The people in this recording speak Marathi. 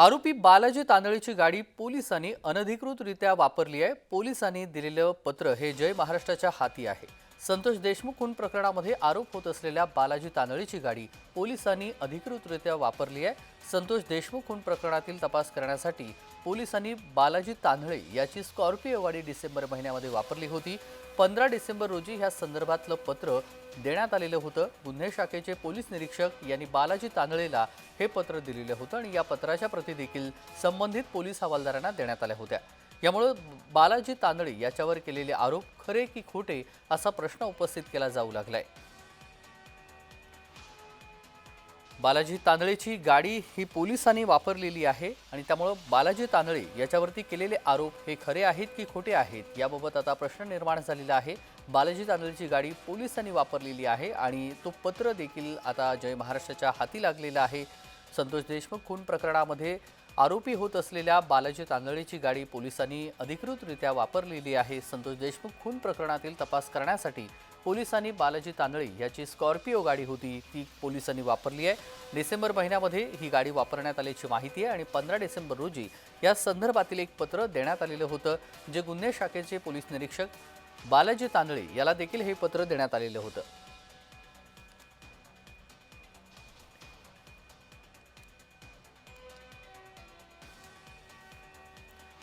आरोपी बालाजी तांदळीची गाडी पोलिसांनी अनधिकृतरित्या वापरली आहे. पोलिसांनी दिलेलं पत्र हे जय महाराष्ट्राच्या हाती आहे. संतोष देशमुख खून प्रकरणामध्ये आरोप होत असलेल्या बालाजी तांदळीची गाडी पोलिसांनी अधिकृतरित्या वापरली आहे. संतोष देशमुख खून प्रकरणातील तपास करण्यासाठी पोलिसांनी बालाजी तांदळे याची स्कॉर्पिओ गाडी डिसेंबर महिन्यामध्ये वापरली होती. पंधरा डिसेंबर रोजी ह्या संदर्भातलं पत्र देण्यात आलेलं होतं. गुन्हे शाखेचे पोलीस निरीक्षक यांनी बालाजी तांदळेला हे पत्र दिलेलं होतं आणि या पत्राच्या प्रती देखील संबंधित पोलीस हवालदारांना देण्यात आल्या होत्या. यामुळं बालाजी तांदळे याच्यावर केलेले आरोप खरे की खोटे असा प्रश्न उपस्थित केला जाऊ लागलाय. बालाजी तांदळेची गाडी ही पोलिसांनी वापरलेली आहे आणि त्यामुळं बालाजी तांदळे याच्यावरती केलेले आरोप हे खरे आहेत की खोटे आहेत याबाबत आता प्रश्न निर्माण झालेला आहे. बालाजी तांदळेची गाडी पोलिसांनी वापरलेली आहे आणि तो पत्र देखील आता जय महाराष्ट्राच्या हाती लागलेला आहे. संतोष देशमुख खून प्रकरणामध्ये आरोपी होत असलेल्या बालाजी तांदळेची गाडी पोलिसांनी अधिकृतरित्या वापरलेली आहे. संतोष देशमुख खून प्रकरणातील तपास करण्यासाठी पोलिसांनी बालाजी तांदळे याची स्कॉर्पिओ गाडी होती. ती पोलिसांनी वापरली आहे. डिसेंबर महिन्यामध्ये ही गाडी वापरण्यात आल्याची माहिती आहे आणि पंधरा डिसेंबर रोजी या संदर्भातील एक पत्र देण्यात आलेलं होतं जे गुन्हे शाखेचे पोलीस निरीक्षक बालाजी तांदळे याला देखील हे पत्र देण्यात आलेलं होतं.